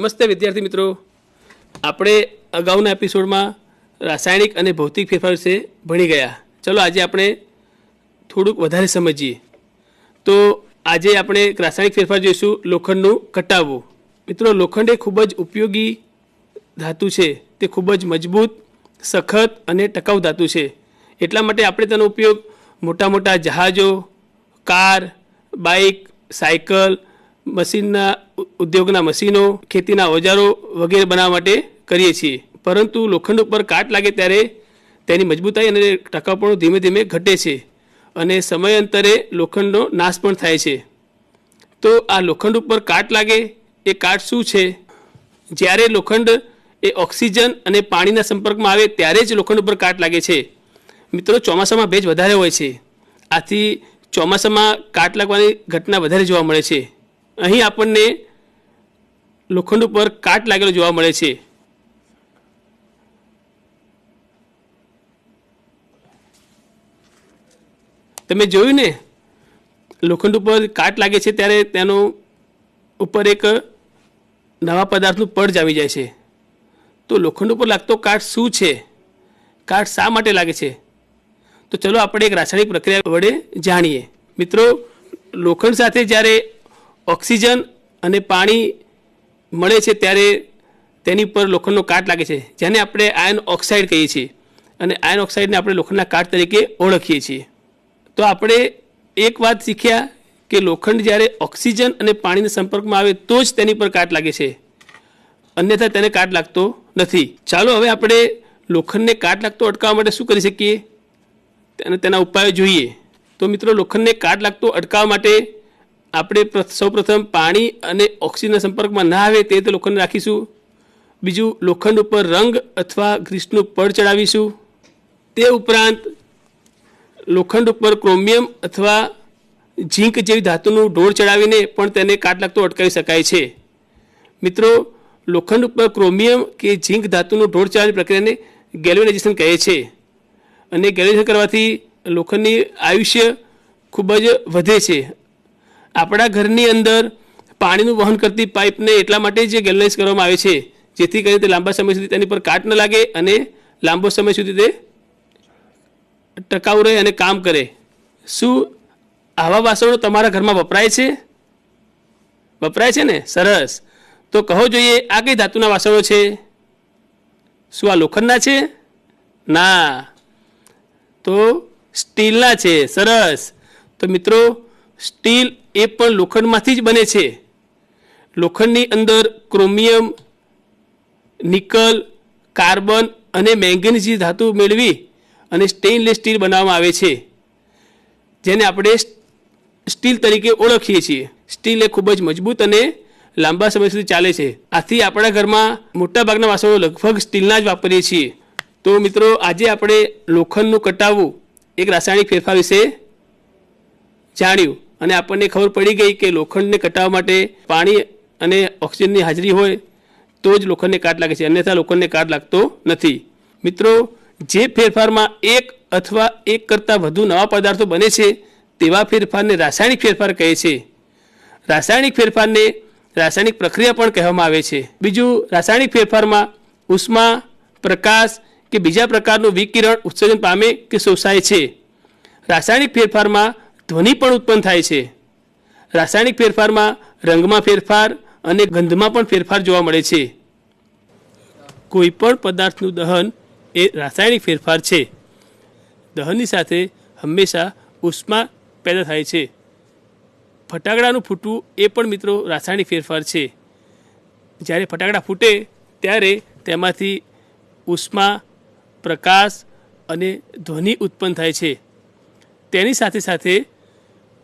નમસ્તે વિદ્યાર્થી મિત્રો. આપણે અગાઉના એપિસોડમાં રાસાયણિક અને ભૌતિક ફેરફાર વિશે ભણી ગયા. ચલો આજે આપણે થોડુંક વધારે સમજીએ. તો આજે આપણે રાસાયણિક ફેરફાર જોઈશું, લોખંડનું કટાવવું. મિત્રો, લોખંડ એ ખૂબ જ ઉપયોગી ધાતુ છે. તે ખૂબ જ મજબૂત, સખત અને ટકાઉ ધાતુ છે. એટલા માટે આપણે તેનો ઉપયોગ મોટા મોટા જહાજો, કાર, બાઇક, સાયકલ મશીનના ઉદ્યોગના મશીનો, ખેતીના ઓજારો વગેરે બનાવવા માટે કરીએ છીએ. પરંતુ લોખંડ ઉપર કાટ લાગે ત્યારે તેની મજબૂતાઈ અને ટકાઉપણું ધીમે ધીમે ઘટે છે અને સમયાંતરે લોખંડનો નાશ પણ થાય છે. તો આ લોખંડ ઉપર કાટ લાગે એ કાટ શું છે? જ્યારે લોખંડ એ ઓક્સિજન અને પાણીના સંપર્કમાં આવે ત્યારે જ લોખંડ ઉપર કાટ લાગે છે. મિત્રો, ચોમાસામાં ભેજ વધારે હોય છે. આથી ચોમાસામાં કાટ લાગવાની ઘટના વધારે જોવા મળે છે. અહીં આપણને લોખંડ ઉપર કાટ લાગેલો જોવા મળે છે. તમે જોયું ને? લોખંડ ઉપર કાટ લાગે છે ત્યારે તેનું ઉપર એક નવા પદાર્થનું પડ જામી જાય છે. તો લોખંડ ઉપર લાગતો કાટ શું છે? કાટ શા માટે લાગે છે? તો ચલો આપણે એક રાસાયણિક પ્રક્રિયા વડે જાણીએ. મિત્રો, લોખંડ સાથે જ્યારે ઓક્સિજન અને પાણી મળે છે ત્યારે તેની પર લોખંડનો કાટ લાગે છે, જેને આપણે આયન ઓક્સાઇડ કહીએ છીએ. અને આયન ઓક્સાઇડને આપણે લોખંડના કાટ તરીકે ઓળખીએ છીએ. તો આપણે એક વાત શીખ્યા કે લોખંડ જ્યારે ઓક્સિજન અને પાણીના સંપર્કમાં આવે તો જ તેની પર કાટ લાગે છે. અન્યથા તેને કાટ લાગતો નથી. ચાલો હવે આપણે લોખંડને કાટ લાગતો અટકાવવા માટે શું કરી શકીએ? અને તેના ઉપાયો જોઈએ. તો મિત્રો, લોખંડને કાટ લાગતો અટકાવવા માટે આપણે પ્ર- સૌપ્રથમ પાણી અને ઓક્સિજનના સંપર્કમાં ના આવે તે લોખંડ રાખીશું. બીજું, લોખંડ ઉપર રંગ અથવા ગ્રીસનું પડ ચડાવીશું. તે ઉપરાંત, લોખંડ ઉપર ક્રોમિયમ અથવા ઝીંક જેવી ધાતુનું ઢોળ ચડાવીને પણ તેને કાટ લાગતો અટકાવી શકાય છે. મિત્રો, લોખંડ ઉપર ક્રોમિયમ કે ઝીંક ધાતુનું ઢોળ ચડાવવાની પ્રક્રિયાને ગેલ્વેનાઇઝેશન કહે છે. અને ગેલ્વેનાઇઝેશન કરવાથી લોખંડની આયુષ્ય ખૂબ જ વધે છે આપણા ઘરની અંદર પાણીનું વહન કરતી પાઇપને એટલા માટે જ ગેલનાઇઝ કરવામાં આવે છે, જેથી કરીને તે લાંબા સમય સુધી તેની પર કાટ ન લાગે અને લાંબો સમય સુધી તે ટકાઉ રહે અને કામ કરે. શું આવા વાસણો તમારા ઘરમાં વપરાય છે? વપરાય છે ને? સરસ. તો કહો જોઈએ, આ કઈ ધાતુના વાસણો છે? શું આ લોખંડના છે? ના. તો સ્ટીલના છે. સરસ. તો મિત્રો, સ્ટીલ એ પણ લોખંડમાંથી જ બને છે. લોખંડની અંદર ક્રોમિયમ, નિકલ, કાર્બન અને મેંગેનીઝ ધાતુ મેળવી અને સ્ટેઇનલેસ સ્ટીલ બનાવવામાં આવે છે. જેને આપણે સ્ટીલ તરીકે ઓળખીએ છીએ. સ્ટીલ એ ખૂબ જ મજબૂત અને લાંબા સમય સુધી ચાલે છે. આથી આપણા ઘરમાં મોટાભાગના વાસણો લગભગ સ્ટીલના જ વાપરીએ છીએ. તો મિત્રો, આજે આપણે લોખંડનું કટાવવું એક રાસાયણિક ફેરફાર વિશે જાણ્યું. અને આપણને ખબર પડી ગઈ કે લોખંડને કટાવવા માટે પાણી અને ઓક્સિજનની હાજરી હોય તો જ લોખંડને કાટ લાગે છે. અન્યથા લોખંડને કાટ લાગતો નથી. મિત્રો, જે ફેરફારમાં એક અથવા એક કરતાં વધુ નવા પદાર્થો બને છે, તેવા ફેરફારને રાસાયણિક ફેરફાર કહે છે. રાસાયણિક ફેરફારને રાસાયણિક પ્રક્રિયા પણ કહેવામાં આવે છે. બીજું, રાસાયણિક ફેરફારમાં ઉષ્મા, પ્રકાશ કે બીજા પ્રકારનું વિકિરણ ઉત્સર્જન પામે કે શોષાય છે. રાસાયણિક ફેરફારમાં ધ્વનિ પણ ઉત્પન્ન થાય છે. રાસાયણિક ફેરફારમાં રંગમાં ફેરફાર અને ગંધમાં પણ ફેરફાર જોવા મળે છે. કોઈ પણ પદાર્થનું દહન એ રાસાયણિક ફેરફાર છે. દહનની સાથે હંમેશા ઉષ્મા પેદા થાય છે. ફટાકડાનું ફૂટવું એ પણ મિત્રો રાસાયણિક ફેરફાર છે. જ્યારે ફટાકડા ફૂટે ત્યારે તેમાંથી ઉષ્મા, પ્રકાશ અને ધ્વનિ ઉત્પન્ન થાય છે. તેની સાથે સાથે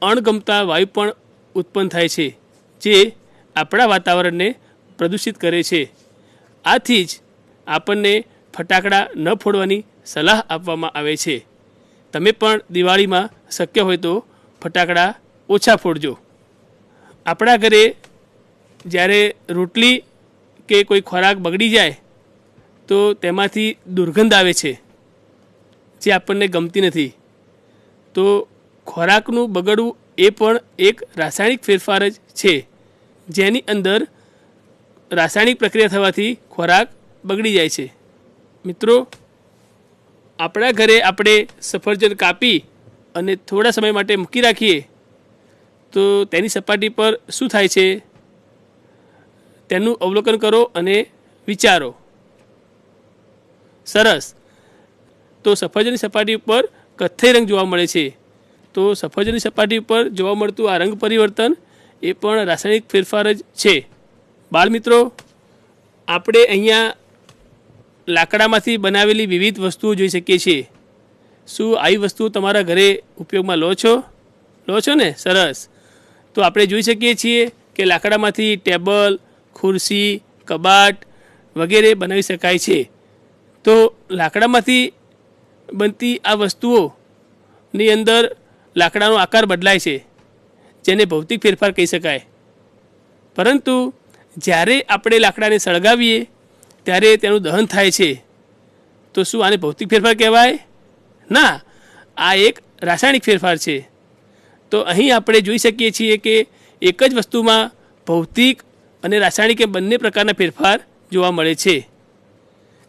અણગમતા વાયુ પણ ઉત્પન્ન થાય છે, જે આપણા વાતાવરણને પ્રદૂષિત કરે છે. આથી જ આપણને ફટાકડા ન ફોડવાની સલાહ આપવામાં આવે છે. તમે પણ દિવાળીમાં શક્ય હોય તો ફટાકડા ઓછા ફોડજો. આપણા ઘરે જ્યારે રોટલી કે કોઈ ખોરાક બગડી જાય, તો તેમાંથી દુર્ગંધ આવે છે, જે આપણને ગમતી નથી. તો ખોરાકનું બગડવું એ પણ એક રાસાયણિક ફેરફાર જ છે, જેની અંદર રાસાયણિક પ્રક્રિયા થવાથી ખોરાક બગડી જાય છે. મિત્રો, આપણા ઘરે આપણે સફરજન કાપી અને થોડા સમય માટે મૂકી રાખીએ, તો તેની સપાટી પર શું થાય છે? તેનું અવલોકન કરો અને વિચારો. સરસ. તો સફરજનની સપાટી ઉપર કથ્થઈ રંગ જોવા મળે છે. તો સફરજનની સપાટી ઉપર જોવા મળતું આ રંગ પરિવર્તન એ પણ રાસાયણિક ફેરફાર જ છે. બાળ મિત્રો, આપણે અહીંયા લાકડામાંથી બનાવેલી વિવિધ વસ્તુઓ જોઈ શકીએ છીએ. શું આવી વસ્તુઓ તમારા ઘરે ઉપયોગમાં લો છો? લો છો ને? સરસ. તો આપણે જોઈ શકીએ છીએ કે લાકડામાંથી ટેબલ, ખુરશી, કબાટ વગેરે બનાવી શકાય છે. તો લાકડામાંથી બનતી આ વસ્તુઓની અંદર લાકડાનો આકાર બદલાય છે, જેને ભૌતિક ફેરફાર કહી શકાય. પરંતુ જ્યારે આપણે લાકડાને સળગાવીએ, ત્યારે તેનું દહન થાય છે. તો શું આને ભૌતિક ફેરફાર કહેવાય? ના, આ એક રાસાયણિક ફેરફાર છે. તો અહીં આપણે જોઈ શકીએ છીએ કે એક જ વસ્તુમાં ભૌતિક અને રાસાયણિક એ બંને પ્રકારના ફેરફાર જોવા મળે છે.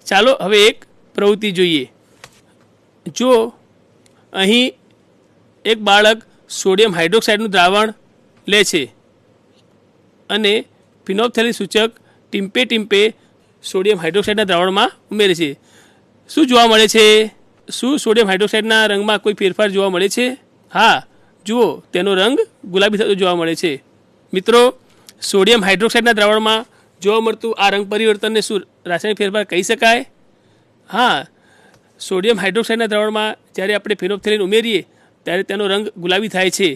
ચાલો હવે એક પ્રવૃત્તિ જોઈએ. જો અહીં એક બાળક સોડિયમ હાઇડ્રોક્સાઇડનું દ્રાવણ લે છે અને ફિનોપથેલી સૂચક ટીમ્પે ટીમ્પે સોડિયમ હાઇડ્રોક્સાઇડના દ્રાવણમાં ઉમેરે છે. શું જોવા મળે છે? શું સોડિયમ હાઇડ્રોક્સાઇડના રંગમાં કોઈ ફેરફાર જોવા મળે છે? હા, જુઓ, તેનો રંગ ગુલાબી થતો જોવા મળે છે. મિત્રો, સોડિયમ હાઇડ્રોક્સાઇડના દ્રાવણમાં જોવા મળતું આ રંગ પરિવર્તનને શું રાસાયણિક ફેરફાર કહી શકાય? હા, સોડિયમ હાઇડ્રોક્સાઇડના દ્રાવણમાં જ્યારે આપણે ફિનોપ્થેલિન ઉમેરીએ ત્યારે તેનો રંગ ગુલાબી થાય છે.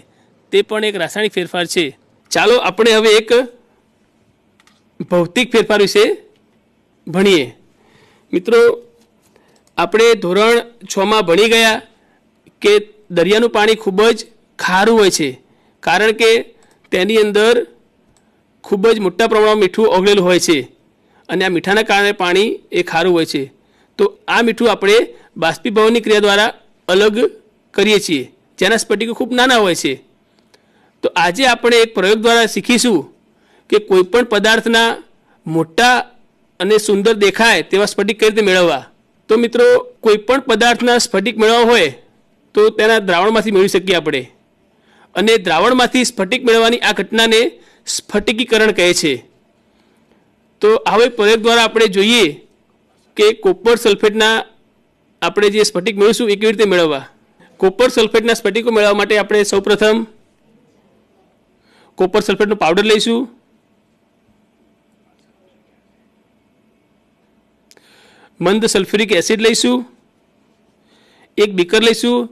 તે પણ એક રાસાયણિક ફેરફાર છે. ચાલો આપણે હવે એક ભૌતિક ફેરફાર વિશે ભણીએ. મિત્રો, આપણે ધોરણ છમાં ભણી ગયા કે દરિયાનું પાણી ખૂબ જ ખારું હોય છે. કારણ કે તેની અંદર ખૂબ જ મોટા પ્રમાણમાં મીઠું ઓગળેલું હોય છે અને આ મીઠાના કારણે પાણી એ ખારું હોય છે. તો આ મીઠું આપણે બાષ્પીભવનની ક્રિયા દ્વારા અલગ કરીએ છીએ. જેના સ્ફટિકો ખૂબ નાના હોય છે. તો આજે આપણે એક પ્રયોગ દ્વારા શીખીશું કે કોઈપણ પદાર્થના મોટા અને સુંદર દેખાય તેવા સ્ફટિક કઈ રીતે મેળવવા. તો મિત્રો કોઈપણ પદાર્થના સ્ફટિક મેળવવા હોય, તો તેના દ્રાવણમાંથી મેળવી શકીએ આપણે. અને દ્રાવણમાંથી સ્ફટિક મેળવવાની આ ઘટનાને સ્ફટિકીકરણ કહે છે. તો હવે પ્રયોગ દ્વારા આપણે જોઈએ કે કોપર સલ્ફેટના આપણે જે સ્ફટિક મેળવીશું એ કેવી રીતે મેળવવા. કોપર સલ્ફેટના સ્ફટિકો મેળવવા માટે આપણે સૌપ્રથમ કોપર સલ્ફેટનો પાવડર લઈશું. મંદ સલ્ફ્યુરિક એસિડ લઈશું. એક બીકર લઈશું.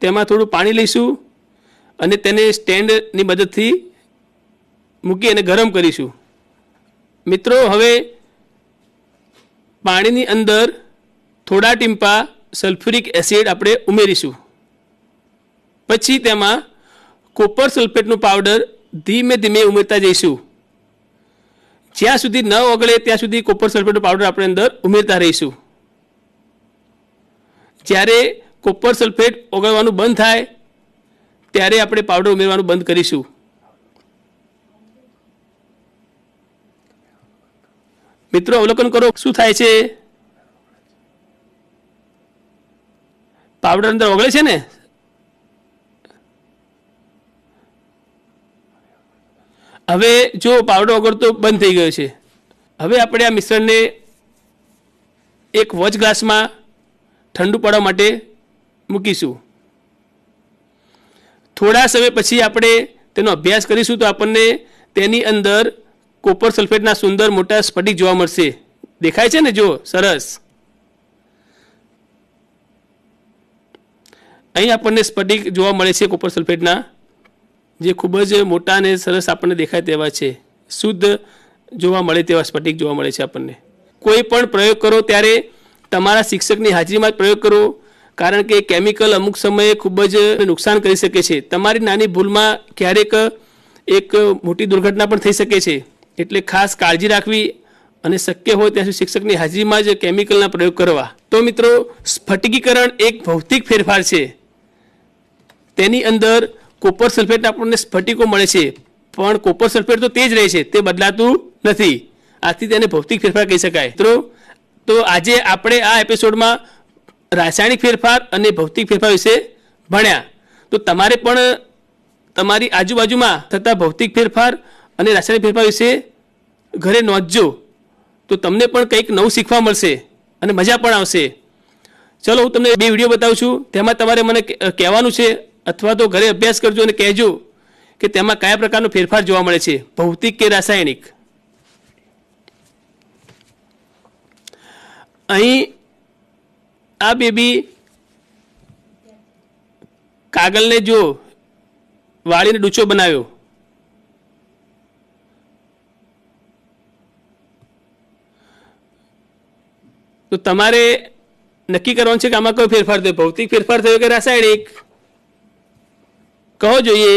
તેમાં થોડું પાણી લઈશું અને તેને સ્ટેન્ડની મદદથી મૂકી અને ગરમ કરીશું. મિત્રો, હવે પાણીની અંદર થોડા ટીમ્પા સલ્ફ્યુરિક એસિડ આપણે ઉમેરીશું. પછી તેમાં કોપર સલ્ફેટનું પાવડર ધીમે ધીમે ઉમેરતા જઈશું. જ્યાં સુધી ન ઓગળે ત્યાં સુધી કોપર સલ્ફેટનો પાવડર આપણે અંદર ઉમેરતા રહીશું. જ્યારે કોપર સલ્ફેટ ઓગળવાનું બંધ થાય, ત્યારે આપણે પાવડર ઉમેરવાનું બંધ કરીશું. મિત્રો, અવલોકન કરો, શું થાય છે? પાવડર અંદર ઓગળે છે ને? હવે જો પાવડર ઓગળતો બંધ થઈ ગયો છે. હવે આપણે આ મિશ્રણને એક વોચ ગ્લાસમાં ઠંડુ પડવા માટે મૂકીશું. થોડા સમય પછી આપણે તેનો અભ્યાસ કરીશું તો આપણને તેની અંદર કોપર સલ્ફેટના સુંદર મોટા સ્ફટિક જોવા મળશે. દેખાય છે ને જો? સરસ. અહીં આપણને સ્ફટિક જોવા મળે છે કોપર સલ્ફેટના. જે ખૂબ જ મોટા અને સરસ આપણને દેખાય તેવા છે. શુદ્ધ જોવા મળે તેવા, સ્ફટિક જોવા મળે છે આપણને. કોઈ પણ પ્રયોગ કરો ત્યારે તમારા શિક્ષકની હાજરીમાં જ પ્રયોગ કરો. કારણ કે કેમિકલ અમુક સમયે ખૂબ જ નુકસાન કરી શકે છે. તમારી નાની ભૂલમાં ક્યારેક એક મોટી દુર્ઘટના પણ થઈ શકે છે. એટલે ખાસ કાળજી રાખવી અને શક્ય હોય ત્યાં સુધી શિક્ષકની હાજરીમાં જ કેમિકલના પ્રયોગ કરવા. તો મિત્રો, સ્ફટિકીકરણ એક ભૌતિક ફેરફાર છે. તેની અંદર કોપર સલ્ફેટ આપણને સ્ફટિકો મળે છે. પણ કોપર સલ્ફેટ તો તે જ રહે છે, તે બદલાતું નથી. આથી તેને ભૌતિક ફેરફાર કહી શકાય. મિત્રો, તો આજે આપણે આ એપિસોડમાં રાસાયણિક ફેરફાર અને ભૌતિક ફેરફાર વિશે ભણ્યા. તો તમારે પણ તમારી આજુબાજુમાં થતા ભૌતિક ફેરફાર અને રાસાયણિક ફેરફાર વિશે ઘરે નોંધજો. તો તમને પણ કંઈક નવું શીખવા મળશે અને મજા પણ આવશે. ચલો, હું તમને બે વીડિયો બતાવું છું. તેમાં તમારે મને કહેવાનું છે અથવા તો ઘરે અભ્યાસ કરજો અને કહેજો કે તેમાં કયા પ્રકારનો ફેરફાર જોવા મળે છે, ભૌતિક કે રાસાયણિક? અહીં આ બેબી કાગળને જો વાળીને ડૂચો બનાવ્યો. તો તમારે નક્કી કરવાનું છે કે આમાં કયો ફેરફાર થયો? ભૌતિક ફેરફાર થયો કે રાસાયણિક? કહો જોઈએ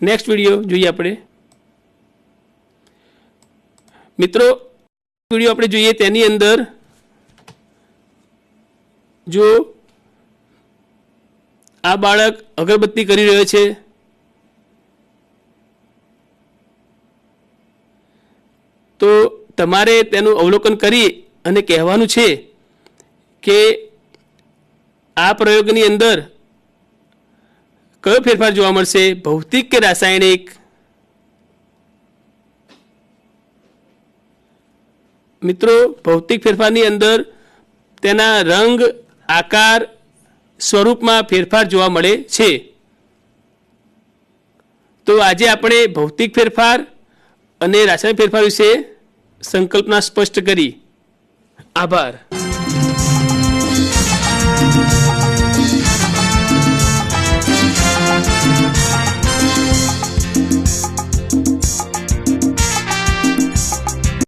નેક્સ્ટ વીડિયો જોઈએ આપણે. મિત્રો વીડિયો આપણે જોઈએ તેની અંદર. જો આ બાળક અગરબત્તી કરી રહ્યો છે, તો તમારે તેનું અવલોકન કરી અને કહેવાનું છે કે આ પ્રયોગની અંદર કયો ફેરફાર જોવા મળશે? ભૌતિક કે રાસાયણિક? મિત્રો, ભૌતિક ફેરફારની અંદર તેના રંગ, આકાર, સ્વરૂપમાં ફેરફાર જોવા મળે છે. તો આજે આપણે ભૌતિક ફેરફાર અને રાસાયણિક ફેરફાર વિશે સંકલ્પના સ્પષ્ટ કરી. આભાર.